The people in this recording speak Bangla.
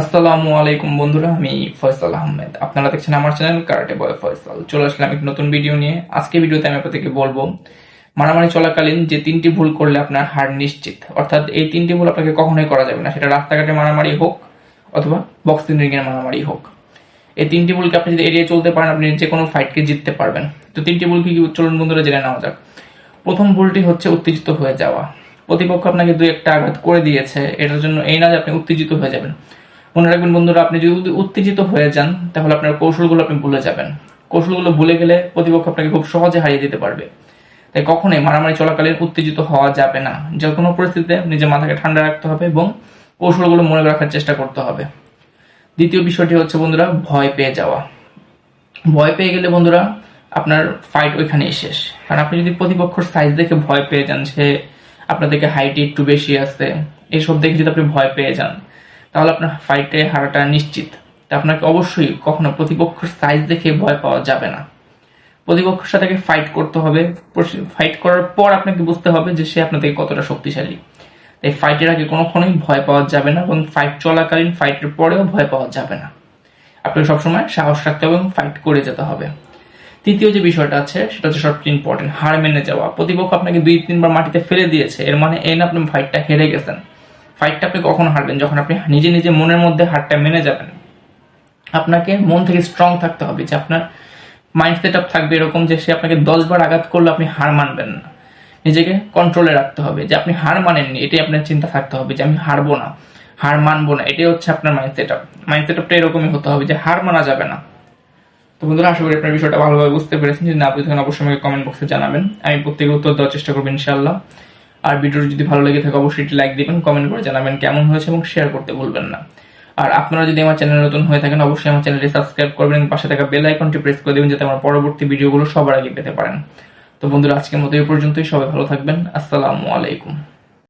আসসালামু আলাইকুম বন্ধুরা, আমি ফয়সাল আহমেদ। আপনারা দেখছেন আমার চ্যানেল কারাটে বয় ফয়সাল। চলে আসলাম একটি নতুন ভিডিও নিয়ে। আজকে ভিডিওতে আমি আপনাদেরকে বলব, মারামারি চলাকালীন যে তিনটি ভুল করলে আপনার হার নিশ্চিত। অর্থাৎ এই তিনটি ভুল আপনাকে কখনোই করা যাবে না। সেটা রাস্তাঘাটে মারামারি হোক অথবা বক্সিং রিংয়ের মারামারি হোক। এই তিনটি ভুলকে আপনি যদি এড়িয়ে চলতে পারেন, আপনি যে কোনো ফাইটকে জিততে পারবেন। তো তিনটি ভুল কি চলুন বন্ধুরা, জেনে নেওয়া যাক। প্রথম ভুলটি হচ্ছে উত্তেজিত হয়ে যাওয়া। প্রতিপক্ষ আপনাকে দু একটা আঘাত করে দিয়েছে। এটার জন্য এই না যে আপনি উত্তেজিত হয়ে যাবেন। মনে রাখবেন বন্ধুরা, আপনি যদি উত্তেজিত হয়ে যান, তাহলে আপনার কৌশলগুলো আপনি ভুলে যাবেন। কৌশলগুলো ভুলে গেলে প্রতিপক্ষ আপনাকে খুব সহজে হারিয়ে দিতে পারবে। তাই কখনোই মারামারি চলাকালীন উত্তেজিত হওয়া যাবে না। যে কোনো পরিস্থিতিতে নিজের মাথাকে ঠান্ডা রাখতে হবে এবং কৌশলগুলো মনে রাখার চেষ্টা করতে হবে। দ্বিতীয় বিষয়টি হচ্ছে বন্ধুরা, ভয় পেয়ে যাওয়া। ভয় পেয়ে গেলে বন্ধুরা, আপনার ফাইট ওইখানেই শেষ। কারণ আপনি যদি প্রতিপক্ষর সাইজ দেখে ভয় পেয়ে যান, সে আপনাদেরকে হাইটে একটু বেশি আছে এসব দেখে যদি আপনি ভয় পেয়ে যান তাহলে আপনার ফাইটে হারাটা নিশ্চিত। তা আপনাকে অবশ্যই কখনো প্রতিপক্ষের সাইজ দেখে ভয় পাওয়া যাবে না। প্রতিপক্ষের সাথে ফাইট করতে হবে। ফাইট করার পর আপনাকে বুঝতে হবে যে সে আপনাদের কতটা শক্তিশালী। তাই ফাইটের আগে কোনোক্ষণই ভয় পাওয়া যাবে না এবং ফাইট চলাকালীন ফাইটের পরেও ভয় পাওয়া যাবে না। আপনাকে সবসময় সাহস রাখতে হবে এবং ফাইট করে যেতে হবে। তৃতীয় যে বিষয়টা আছে, সেটা হচ্ছে সবচেয়ে ইম্পর্টেন্ট হার মেনে যাওয়া। প্রতিপক্ষ আপনাকে দুই তিনবার মাটিতে ফেলে দিয়েছে। এর মানে এই না আপনি ফাইটটা হেরে গেছেন। ফাইটটা আপনি কখন হারবেন, যখন আপনি নিজে নিজে মনের মধ্যে হারটা মেনে যাবেন। আপনাকে মন থেকে স্ট্রং থাকতে হবে যে আপনার মাইন্ড সেট আপ থাকবে এরকম যে সে আপনাকে দশ বার আঘাত করলে আপনি হার মানবেন না। নিজেকে কন্ট্রোলে রাখতে হবে যে আপনি হার মানেননি, এটাই আপনার চিন্তা থাকতে হবে যে আমি হারবো না, হার মানবো না, এটাই হচ্ছে আপনার mind set up mind set আপটা এরকমই হতে হবে যে হার মানা যাবে না। তো বন্ধুরা, আশা করি আপনার বিষয়টা ভালোভাবে বুঝতে পেরেছেন। যদি না বুঝতে অবশ্যই আমাকে কমেন্ট বক্সে জানাবেন। আমি প্রত্যেকে উত্তর দেওয়ার চেষ্টা করব ইনশাল্লাহ আর ভিডিওটি যদি ভালো লেগে থাকে, অবশ্যই লাইক দিবেন কমেন্ট করে জানাবেন কেমন হয়েছে এবং শেয়ার করতে ভুলবেন না। আর আপনারা যদি আমার চ্যানেল নতুন হয়ে থাকেন, অবশ্যই আমার চ্যানেলটি সাবস্ক্রাইব করবেন পাশে থাকা বেল আইকনটি প্রেস করে দেবেন, যাতে আমার পরবর্তী ভিডিওগুলো সবার আগে পেতে পারেন। তো বন্ধুরা, আজকের মতো এই পর্যন্তই, সবাই ভালো থাকবেন, আসসালামু আলাইকুম।